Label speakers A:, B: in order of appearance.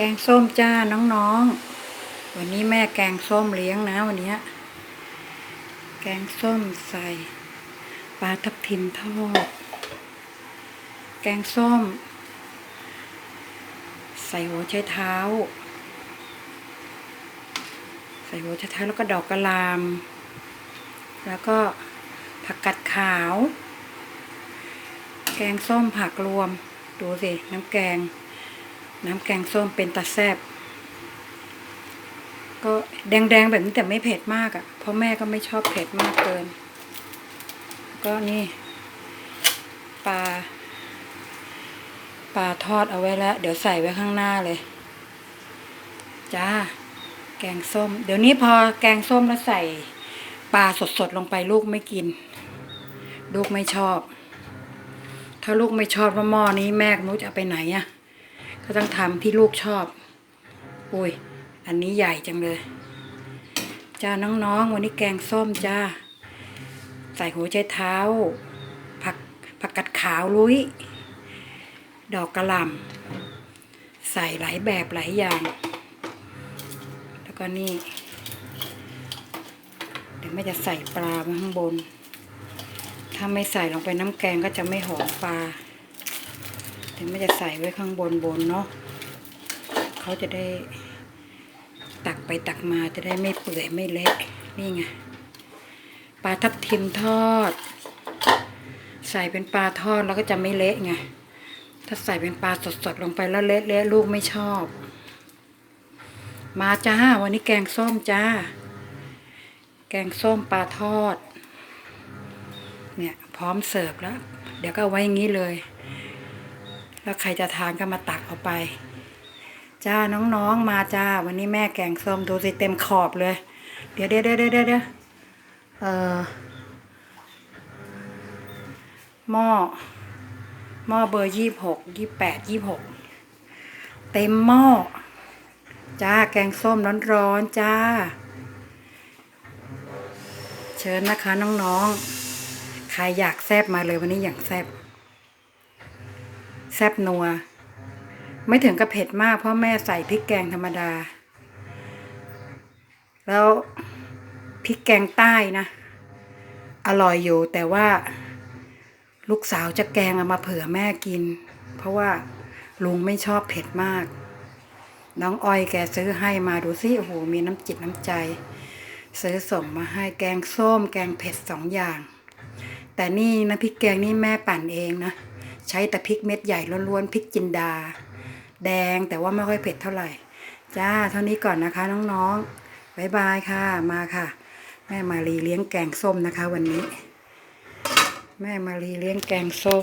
A: แกงส้มจ้าน้องๆ วันนี้แม่แกงส้มเลี้ยงนะวันนี้ แกงส้มใส่ปลาทับทิมทอด แกงส้ม ใส่หัวไชเท้า ใส่หัวไชเท้าแล้วก็ดอกกระหลำแล้วก็ผักกัดขาว แกงส้มผักรวม ดูสิน้ำแกง น้ำแกงส้มเป็นตาแซบก็แดงๆแบบนี้แต่ไม่เผ็ดมากอะ่ะ เพราะแม่ก็ไม่ชอบเผ็ดมากเกิน ก็นี่ปลาปลาทอดเอาไว้แล้ว เดี๋ยวใส่ไว้ข้างหน้าเลย จ้า แกงส้ม เดี๋ยวนี้พอแกงส้มแล้วใส่ปลาสดๆลงไปลูกไม่กิน ลูกไม่ชอบ ถ้าลูกไม่ชอบว่าหม้อนี้แม่โน้จะไปไหนอะ ก็ต้องทำที่ลูกชอบอุ้ย อันนี้ใหญ่จังเลย จ้าน้องๆ วันนี้แกงส้มจ้า ใส่หัวใจเท้า ผักผักกัดขาวลุย ดอกกระหล่ำใส่หลายแบบหลายอย่าง แล้วก็นี่ เดี๋ยวแม่จะใส่ปลาไว้ข้างบน ถ้าไม่ใส่ลงไปน้ำแกงก็จะไม่หอมปลา เดี๋ยวแม่จะใส่ไว้ข้างบนบนเนาะเขาจะได้ตักไปตักมาจะได้ไม่เปื่อยไม่เละนี่ไงปลาทับทิมทอด ใส่เป็นปลาทอดแล้วก็จะไม่เละไงถ้าใส่เป็นปลาสดๆลงไปแล้วเละเละลูกไม่ชอบ มาจ้าวันนี้แกงส้มจ้า แกงส้มปลาทอด เนี่ยพร้อมเสิร์ฟแล้ว เดี๋ยวก็ไว้อย่างนี้เลย แล้วใครจะทานก็มาตักเอาไป จ้าน้องๆมาจ้า วันนี้แม่แกงส้มดูสิเต็มขอบเลย เดี๋ยวเดี๋ยวเดี๋ยวเดี๋ยวเดี๋ยวเอ่อหม้อหม้อเบอร์ยี่หกยี่แปดยี่หกเต็มหม้อจ้าแกงส้มร้อนๆจ้า เชิญนะคะน้องๆ ใครอยากแซบมาเลยวันนี้อย่างแซบ แซบนัว ไม่ถึงกับเผ็ดมากเพราะแม่ใส่พริกแกงธรรมดา แล้วพริกแกงใต้นะ อร่อยอยู่แต่ว่าลูกสาวจะแกงเอามาเผื่อแม่กิน เพราะว่าลุงไม่ชอบเผ็ดมาก น้องอ้อยแกซื้อให้มาดูสิโอ้โหมีน้ำจิตน้ำใจ ซื้อส่งมาให้แกงส้ม แกงเผ็ดสองอย่าง แต่นี่นะพริกแกงนี่แม่ปั่นเองนะ ใช้แต่พริกเม็ดใหญ่ล้วนๆพริกจินดา แดงแต่ว่าไม่ค่อยเผ็ดเท่าไหร่ จ้าเท่านี้ก่อนนะคะน้องๆบายบายค่ะมาค่ะ แม่มารีเลี้ยงแกงส้มนะคะ วันนี้ แม่มารีเลี้ยงแกงส้ม